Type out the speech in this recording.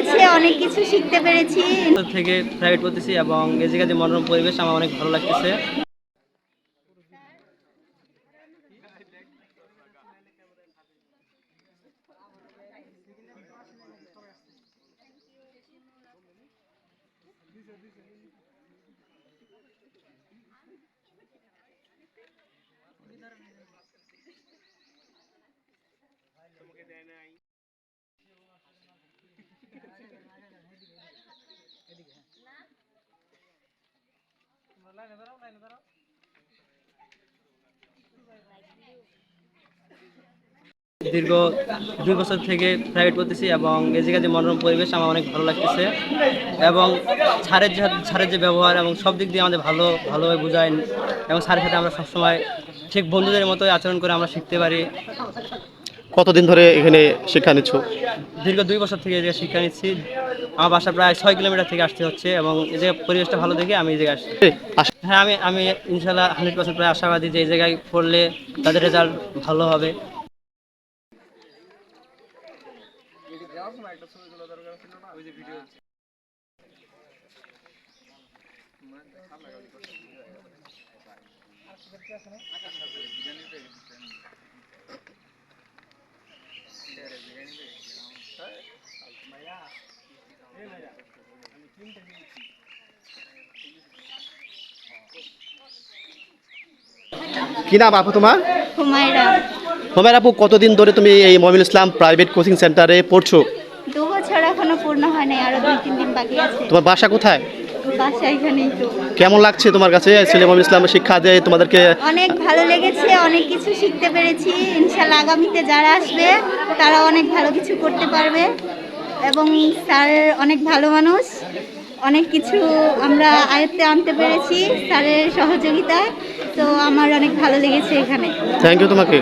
লেগেছে অনেক কিছু শিখতে পেরেছি। থেকে প্রাইভেট করতেছি এবং এই যে মনোরম পরিবেশ আমার অনেক ভালো লাগতেছে। দীর্ঘ দুই বছর থেকে প্রাইভেট করতেছি এবং জায়গায় যে মনোরম পরিবেশ আমার অনেক ভালো লাগতেছে এবং স্যারের যে স্যারের যে ব্যবহার এবং সব দিক দিয়ে আমাদের ভালো, ভালোভাবে বোঝায় এবং স্যারের সাথে আমরা সবসময় ঠিক বন্ধুদের মতোই আচরণ করে আমরা শিখতে পারি। কতদিন ধরে এখানে শিক্ষা নিচ্ছ? দীর্ঘ দুই বছর থেকে এই জায়গায় শিক্ষা নিচ্ছি। আমার বাসা প্রায় ছয় কিলোমিটার থেকে আসতে হচ্ছে এবং এই জায়গায় পরিবেশটা ভালো দেখে আমি এই জায়গায় আসছি। হ্যাঁ আমি আমি ইনশাল্লাহ হান্ড্রেড পার্সেন্ট প্রায় আশাবাদী যে এই জায়গায় পড়লে তাদের রেজাল্ট ভালো হবে। কি নাম আপু তোমার? হুমায়রা। আপু কতদিন ধরে তুমি এই মমিনুল ইসলাম প্রাইভেট কোচিং সেন্টারে পড়ছো? দু বছর এখনও পূর্ণ হয় নাই আরও দুই তিন দিন বাকি আছে। তোমার বাসা কোথায়? বাসা এখানেই তো। কেমন লাগছে তোমার কাছে ছেলে মমিনুল ইসলামের শিক্ষা দেয় তোমাদেরকে? অনেক ভালো লেগেছে অনেক কিছু শিখতে পেরেছি। ইনশাল্লাহ আগামীতে যারা আসবে তারা অনেক ভালো কিছু করতে পারবে। এবং স্যার অনেক ভালো মানুষ। অনেক কিছু আমরা আয়ত্তে আনতে পেরেছি স্যারের সহযোগিতায়। তো আমার অনেক ভালো লেগেছে এখানে। থ্যাংক ইউ তোমাকে।